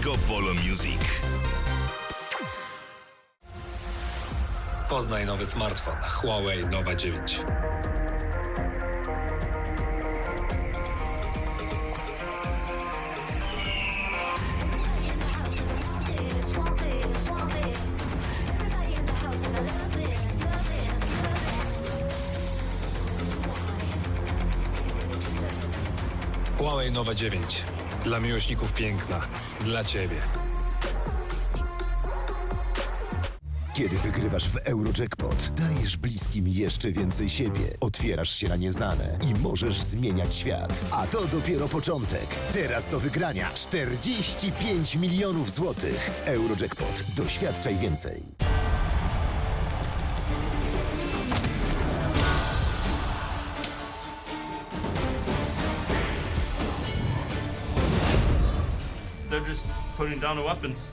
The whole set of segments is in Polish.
Disco Polo Music. Poznaj nowy smartfon Huawei Nova 9. Huawei Nova 9. Dla miłośników piękna. Dla Ciebie. Kiedy wygrywasz w Eurojackpot, dajesz bliskim jeszcze więcej siebie, otwierasz się na nieznane i możesz zmieniać świat. A to dopiero początek. Teraz do wygrania 45 milionów złotych. Eurojackpot. Doświadczaj więcej. They're just putting down the weapons.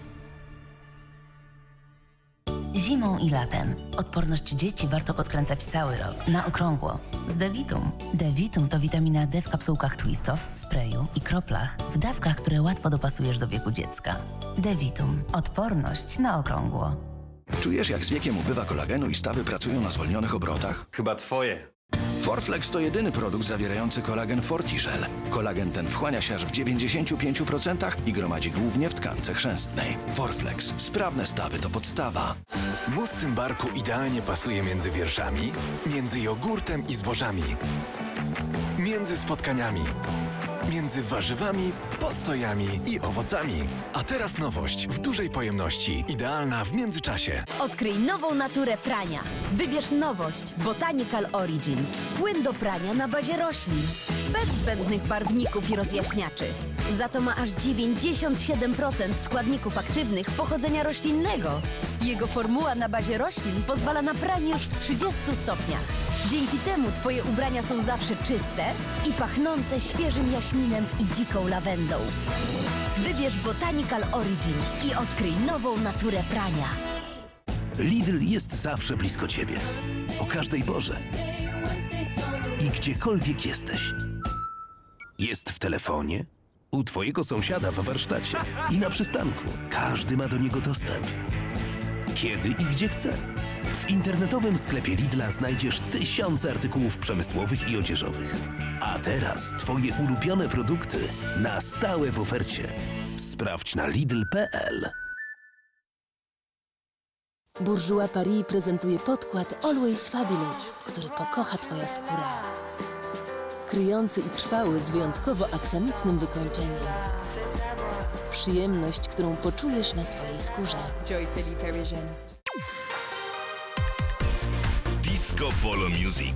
Zimą i latem. Odporność dzieci warto podkręcać cały rok, na okrągło. Z Devitum. Devitum to witamina D w kapsułkach Twistow, sprayu i kroplach w dawkach, które łatwo dopasujesz do wieku dziecka. Devitum. Odporność na okrągło. Czujesz, jak z wiekiem ubywa kolagenu i stawy pracują na zwolnionych obrotach? Chyba twoje. Forflex to jedyny produkt zawierający kolagen Fortigel. Kolagen ten wchłania się aż w 95% i gromadzi głównie w tkance chrzęstnej. Forflex. Sprawne stawy to podstawa. W ustym barku idealnie pasuje między wierszami, między jogurtem i zbożami, między spotkaniami, między warzywami, postojami i owocami. A teraz nowość w dużej pojemności, idealna w międzyczasie. Odkryj nową naturę prania. Wybierz nowość Botanical Origin. Płyn do prania na bazie roślin. Bez zbędnych barwników i rozjaśniaczy. Za to ma aż 97% składników aktywnych pochodzenia roślinnego. Jego formuła na bazie roślin pozwala na pranie już w 30 stopniach. Dzięki temu Twoje ubrania są zawsze czyste i pachnące świeżym jaśminem i dziką lawendą. Wybierz Botanical Origin i odkryj nową naturę prania. Lidl jest zawsze blisko Ciebie. O każdej porze. I gdziekolwiek jesteś. Jest w telefonie, u Twojego sąsiada w warsztacie i na przystanku. Każdy ma do niego dostęp. Kiedy i gdzie chce. W internetowym sklepie Lidla znajdziesz tysiące artykułów przemysłowych i odzieżowych. A teraz Twoje ulubione produkty na stałe w ofercie. Sprawdź na lidl.pl. Bourjois Paris prezentuje podkład Always Fabulous, który pokocha Twoja skóra. Kryjący i trwały z wyjątkowo aksamitnym wykończeniem. Przyjemność, którą poczujesz na swojej skórze. Disco Polo Music.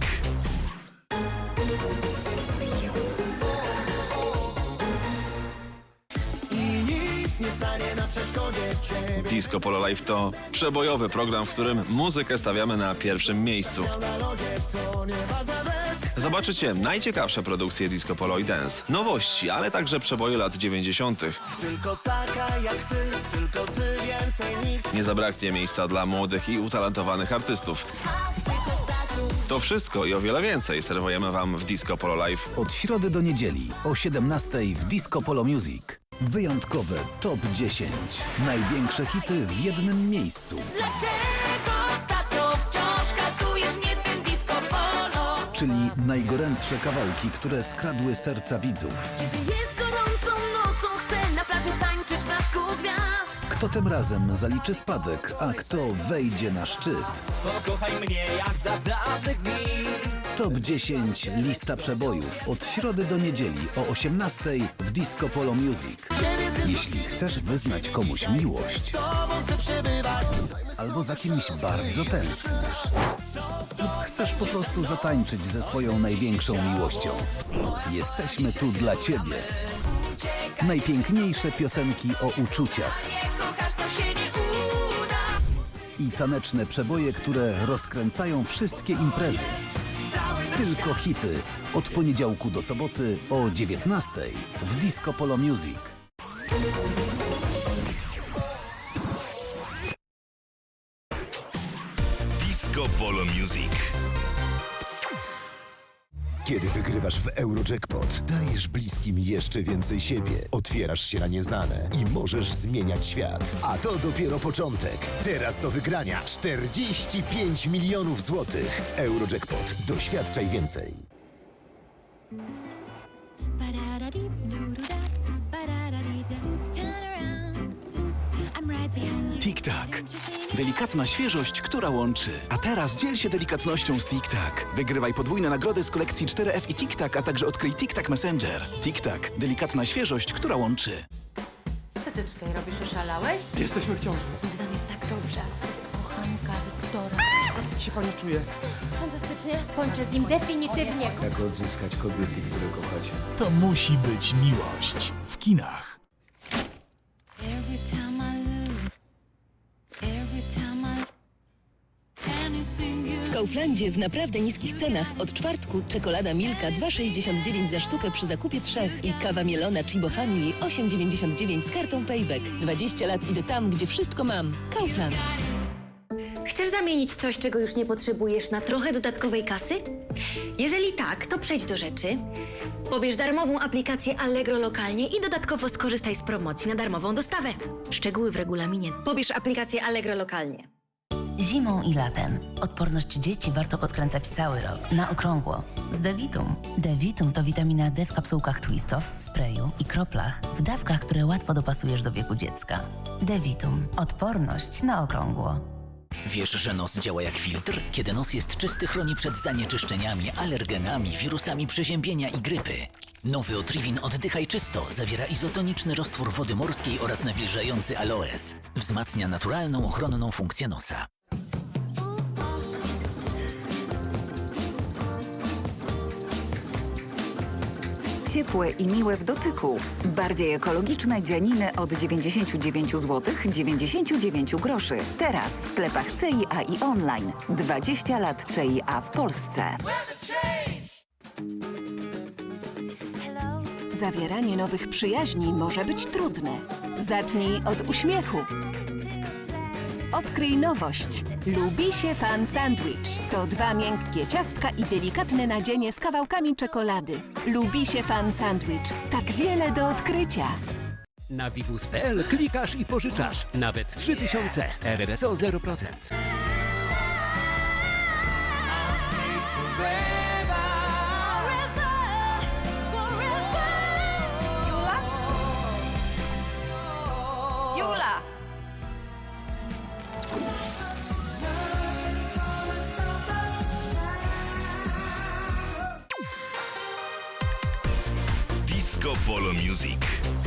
Disco Polo Live to przebojowy program, w którym muzykę stawiamy na pierwszym miejscu. Zobaczycie najciekawsze produkcje disco polo i dance, nowości, ale także przeboje lat 90. Tylko taka jak ty, tylko ty więcej nikt. Nie zabraknie miejsca dla młodych i utalentowanych artystów. To wszystko i o wiele więcej serwujemy Wam w Disco Polo Live. Od środy do niedzieli o 17 w Disco Polo Music. Wyjątkowe Top 10. Największe hity w jednym miejscu. Dlaczego, tato, wciąż katujesz mnie tym disco polo? Czyli najgorętsze kawałki, które skradły serca widzów. Jest Kto tym razem zaliczy spadek, a kto wejdzie na szczyt? Pokochaj mnie jak za dawnych dni. Top 10 lista przebojów od środy do niedzieli o 18 w Disco Polo Music. Jeśli chcesz wyznać komuś miłość albo za kimś bardzo tęsknisz lub chcesz po prostu zatańczyć ze swoją największą miłością, jesteśmy tu dla Ciebie. Najpiękniejsze piosenki o uczuciach i taneczne przeboje, które rozkręcają wszystkie imprezy. Tylko hity od poniedziałku do soboty o 19 w Disco Polo Music. Disco Polo Music. Kiedy wygrywasz w Eurojackpot, dajesz bliskim jeszcze więcej siebie. Otwierasz się na nieznane i możesz zmieniać świat. A to dopiero początek. Teraz do wygrania 45 milionów złotych. Eurojackpot. Doświadczaj więcej. Tik-tak. Delikatna świeżość, która łączy. A teraz dziel się delikatnością z Tik-tak. Wygrywaj podwójne nagrody z kolekcji 4F i Tik-tak, a także odkryj Tik-tak Messenger. Tik-tak. Delikatna świeżość, która łączy. Co ty tutaj robisz? Oszalałeś? Jesteśmy w ciąży. Między nami jest tak dobrze. To jest kochanka Wiktora. Jak się pani czuje? Fantastycznie. Kończę z nim definitywnie. Jak odzyskać kobiety, które kochacie? To musi być miłość w kinach. Kauflandzie w naprawdę niskich cenach od czwartku czekolada Milka 2,69 za sztukę przy zakupie trzech i kawa mielona Chibo Family 8,99 z kartą Payback. 20 lat idę tam, gdzie wszystko mam. Kaufland. Chcesz zamienić coś, czego już nie potrzebujesz, na trochę dodatkowej kasy? Jeżeli tak, to przejdź do rzeczy. Pobierz darmową aplikację Allegro lokalnie i dodatkowo skorzystaj z promocji na darmową dostawę. Szczegóły w regulaminie. Pobierz aplikację Allegro lokalnie. Zimą i latem. Odporność dzieci warto podkręcać cały rok, na okrągło. Z Devitum. Devitum to witamina D w kapsułkach twistów, sprayu i kroplach, w dawkach, które łatwo dopasujesz do wieku dziecka. Devitum. Odporność na okrągło. Wiesz, że nos działa jak filtr? Kiedy nos jest czysty, chroni przed zanieczyszczeniami, alergenami, wirusami przeziębienia i grypy. Nowy Otrivin Oddychaj Czysto zawiera izotoniczny roztwór wody morskiej oraz nawilżający aloes. Wzmacnia naturalną, ochronną funkcję nosa. Ciepłe i miłe w dotyku. Bardziej ekologiczne dzianiny od 99 zł 99 groszy. Teraz w sklepach CIA i online. 20 lat CIA w Polsce. Zawieranie nowych przyjaźni może być trudne. Zacznij od uśmiechu. Odkryj nowość. Lubi się fan sandwich. To dwa miękkie ciastka i delikatne nadzienie z kawałkami czekolady. Lubi się fan sandwich. Tak wiele do odkrycia. Na vivus.pl klikasz i pożyczasz. Nawet 3000. RRSO 0%. Disco Polo Music.